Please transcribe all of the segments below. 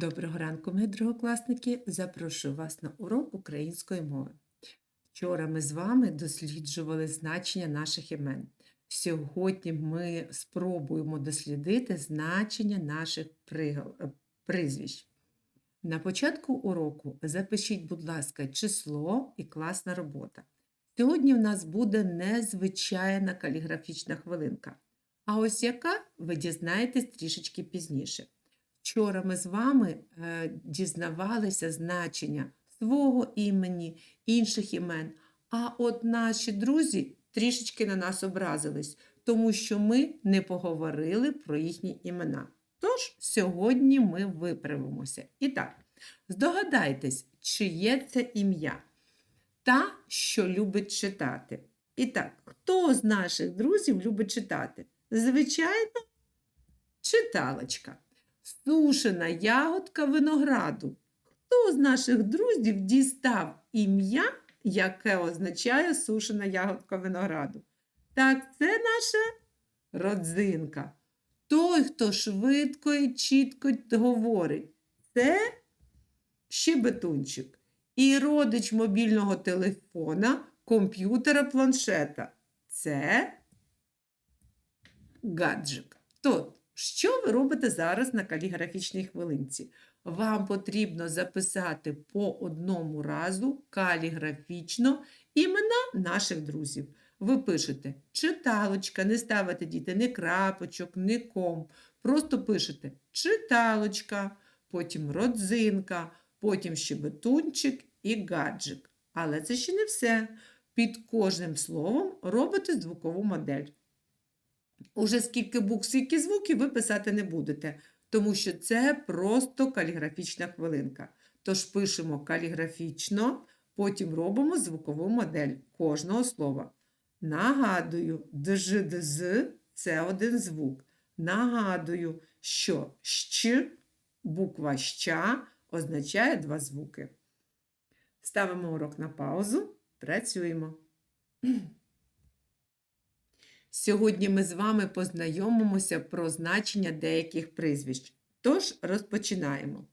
Доброго ранку, мої другокласники! Запрошую вас на урок української мови. Вчора ми з вами досліджували значення наших імен. Сьогодні ми спробуємо дослідити значення наших е, прізвищ. На початку уроку запишіть, будь ласка, число і класна робота. Сьогодні в нас буде незвичайна каліграфічна хвилинка. А ось яка ви дізнаєтесь трішечки пізніше. Вчора ми з вами е, дізнавалися значення свого імені, інших імен. А от наші друзі трішечки на нас образились, тому що ми не поговорили про їхні імена. Тож сьогодні ми виправимося. І так, здогадайтесь, чиє це ім'я? Та, що любить читати. І так, хто з наших друзів любить читати? Звичайно, читалочка. Сушена ягодка винограду. Хто з наших друзів дістав ім'я, яке означає сушена ягодка винограду? Так, це наша родзинка. Той, хто швидко і чітко говорить, це щебетунчик. І родич мобільного телефона, комп'ютера, планшета. Це гаджик. То, що ви робите зараз на каліграфічній хвилинці? Вам потрібно записати по одному разу каліграфічно імена наших друзів. Ви пишете читалочка, не ставите діти ні крапочок, ні ком. Просто пишете читалочка, потім родзинка, потім щебетунчик і гаджик. Але це ще не все. Під кожним словом робите звукову модель. Уже скільки букв, скільки звуків ви писати не будете, тому що це просто каліграфічна хвилинка. Тож пишемо каліграфічно, потім робимо звукову модель кожного слова. Нагадую, дж, дз – це один звук. Нагадую, що щ, буква ща означає два звуки. Ставимо урок на паузу, працюємо. Сьогодні ми з вами познайомимося про значення деяких прізвищ. Тож розпочинаємо.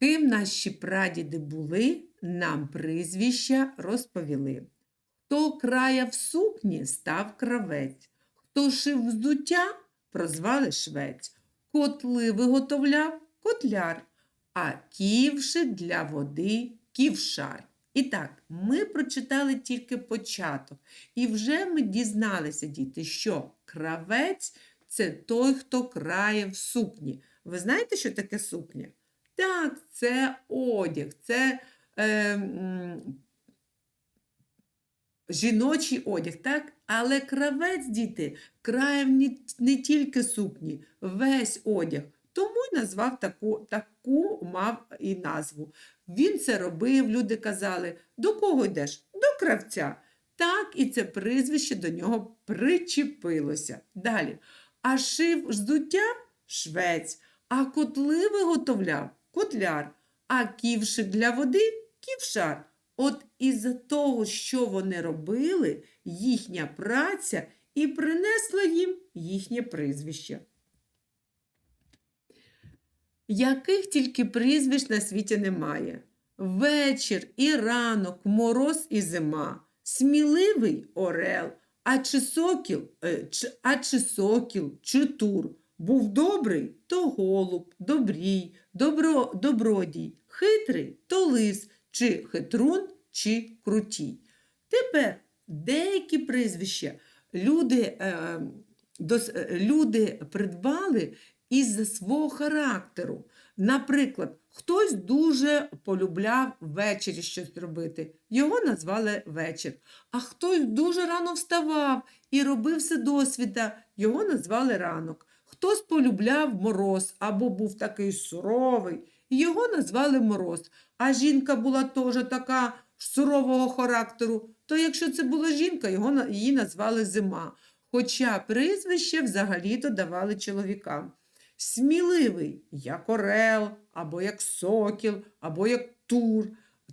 Ким наші прадіди були, нам прізвища розповіли. Хто краяв сукні, став кравець, хто шив взуття, прозвали швець, котли виготовляв котляр, а ківши для води ківшар. І так, ми прочитали тільки початок. І вже ми дізналися, діти, що кравець це той, хто крає в сукні. Ви знаєте, що таке сукня? Так, це одяг, це е, жіночий одяг, так? Але кравець, діти, крає не, не тільки сукні, весь одяг. Тому й назвав таку, таку мав і назву. Він це робив, люди казали, до кого йдеш? До кравця. Так і це прізвище до нього причепилося. Далі. А шив взуття швець, а котли виготовляв котляр, а ківшик для води ківшар. От із-за того, що вони робили, їхня праця і принесла їм їхнє прізвище. Яких тільки прізвищ на світі немає. Вечір і ранок, мороз і зима, сміливий орел, а чи сокіл, е, чи, а чи сокіл, чи тур. Був добрий, то голуб, добрій, добро, добродій, хитрий, то лис, чи хитрун, чи крутій. Тепер деякі прізвища люди, е, дос, е, люди придбали із-за свого характеру. Наприклад, хтось дуже полюбляв ввечері щось робити, його назвали вечір. А хтось дуже рано вставав і робив все досвіта, його назвали ранок. Хтось полюбляв мороз або був такий суровий, його назвали мороз. А жінка була теж така сурового характеру, то якщо це була жінка, його, її назвали зима. Хоча прізвище взагалі-то давали чоловікам. Сміливий, як орел, або як сокіл, або як тур.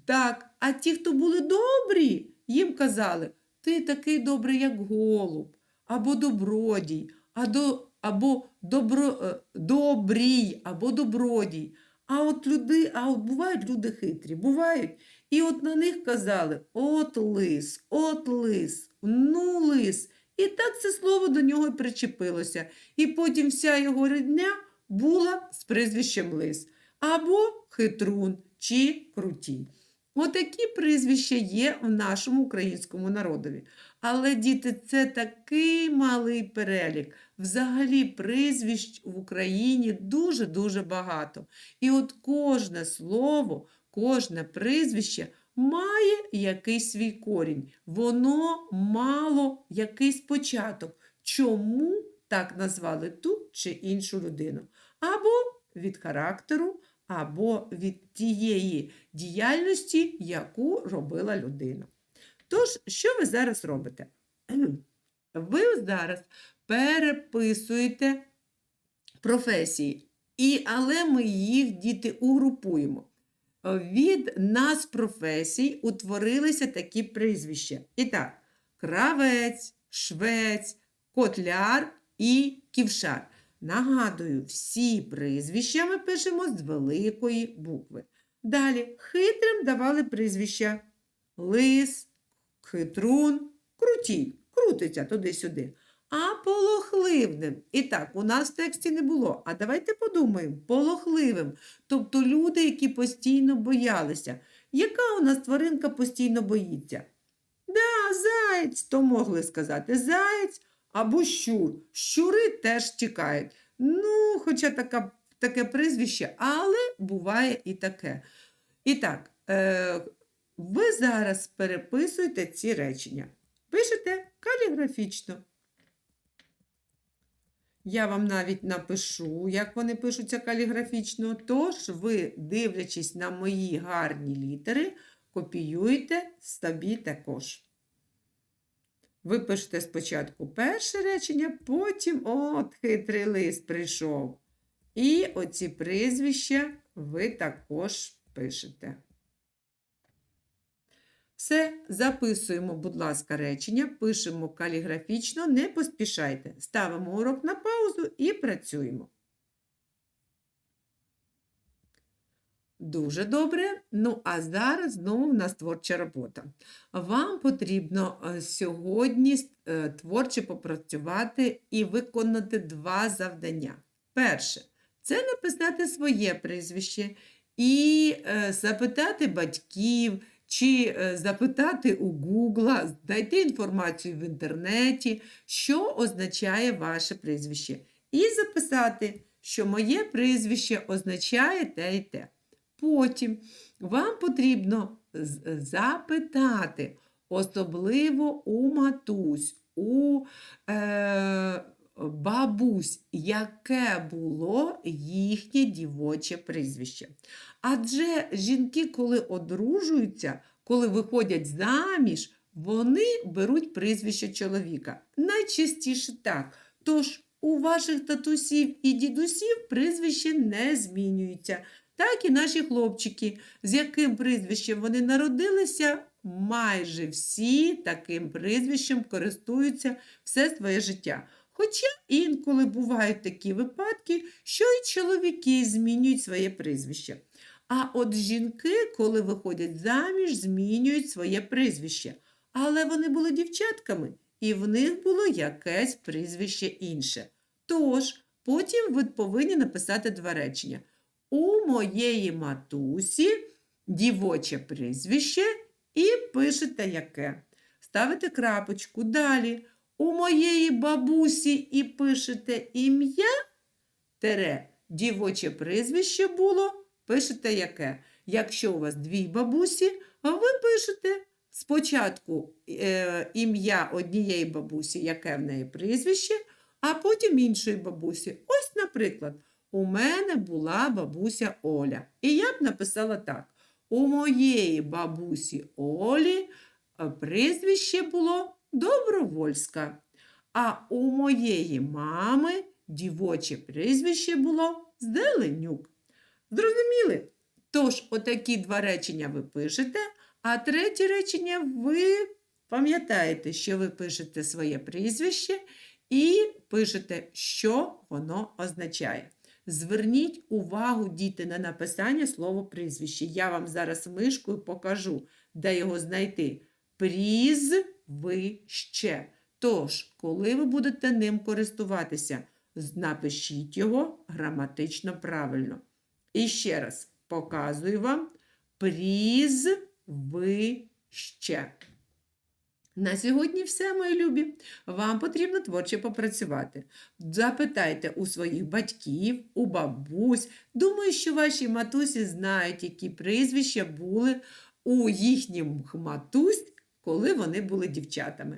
Так, а ті, хто були добрі, їм казали, ти такий добрий, як голуб, або добродій, а до, або добро, е, добрій, або добродій. А от люди, а от бувають люди хитрі, бувають. І от на них казали от лис, от лис, ну лис. І так це слово до нього й причепилося. І потім вся його рідня була з прізвищем лис або хитрун чи крутій. Отакі прізвища є в нашому українському народові. Але, діти, це такий малий перелік. Взагалі, прізвищ в Україні дуже-дуже багато. І от кожне слово, кожне прізвище має якийсь свій корінь. Воно мало якийсь початок. Чому так назвали ту чи іншу людину? Або від характеру, або від тієї діяльності, яку робила людина. Тож, що ви зараз робите? Ви зараз переписуєте професії, і, але ми їх, діти, угрупуємо. Від нас професій утворилися такі прізвища. І так, кравець, швець, котляр і ківшар. Нагадую, всі прізвища ми пишемо з великої букви. Далі хитрим давали прізвища лис, хитрун, крутій, крутиться туди-сюди. А полохливним. І так, у нас в тексті не було. А давайте подумаємо, полохливим. Тобто люди, які постійно боялися. Яка у нас тваринка постійно боїться? Да, заєць, то могли сказати заєць або щур. Щури теж тікають. Ну, хоча така, таке прізвище, але буває і таке. І так, е, ви зараз переписуєте ці речення. Пишете каліграфічно. Я вам навіть напишу, як вони пишуться каліграфічно. Тож ви, дивлячись на мої гарні літери, копіюєте собі також. Ви пишете спочатку перше речення, потім от хитрий лист прийшов. І оці прізвища ви також пишете. Все, записуємо, будь ласка, речення, пишемо каліграфічно, не поспішайте. Ставимо урок на паузу і працюємо. Дуже добре. Ну, а зараз знову в нас творча робота. Вам потрібно е, сьогодні е, творче попрацювати і виконати два завдання. Перше це написати своє прізвище і е, запитати батьків чи запитати у Гугла, знайти інформацію в інтернеті, що означає ваше прізвище. І записати, що моє прізвище означає те і те. Потім вам потрібно запитати, особливо у матусь, у е, бабусь, яке було їхнє дівоче прізвище. Адже жінки, коли одружуються, коли виходять заміж, вони беруть прізвище чоловіка. Найчастіше так. Тож у ваших татусів і дідусів прізвище не змінюється так і наші хлопчики, з яким прізвищем вони народилися, майже всі таким прізвищем користуються все своє життя. Хоча інколи бувають такі випадки, що і чоловіки змінюють своє прізвище. А от жінки, коли виходять заміж, змінюють своє прізвище. Але вони були дівчатками, і в них було якесь прізвище інше. Тож, потім ви повинні написати два речення. У моєї матусі дівоче прізвище і пишете яке. Ставите крапочку. Далі. У моєї бабусі і пишете ім'я, тере, дівоче прізвище було, пишете яке. Якщо у вас дві бабусі, ви пишете спочатку е, ім'я однієї бабусі, яке в неї прізвище, а потім іншої бабусі. Ось, наприклад. У мене була бабуся Оля. І я б написала так: у моєї бабусі Олі е, прізвище було Добровольська, а у моєї мами дівоче прізвище було Зеленюк. Зрозуміли? Тож, отакі два речення ви пишете, а третє речення ви пам'ятаєте, що ви пишете своє прізвище і пишете, що воно означає. Зверніть увагу, діти, на написання слова прізвище. Я вам зараз мишкою покажу, де його знайти. Прізвище. Тож, коли ви будете ним користуватися, напишіть його граматично правильно. І ще раз показую вам прізвище. На сьогодні все, мої любі. Вам потрібно творче попрацювати. Запитайте у своїх батьків, у бабусь. Думаю, що ваші матусі знають, які прізвища були у їхніх матусь, коли вони були дівчатами.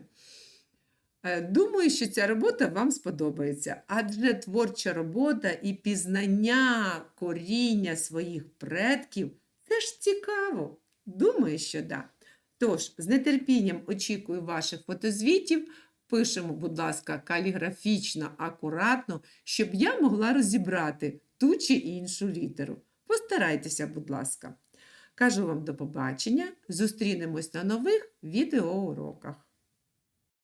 Е, Думаю, що ця робота вам сподобається, адже творча робота і пізнання коріння своїх предків це ж цікаво. Думаю, що да. Тож, з нетерпінням очікую ваших фотозвітів. Пишемо, будь ласка, каліграфічно, акуратно, щоб я могла розібрати ту чи іншу літеру. Постарайтеся, будь ласка. Кажу вам до побачення. Зустрінемось на нових відеоуроках.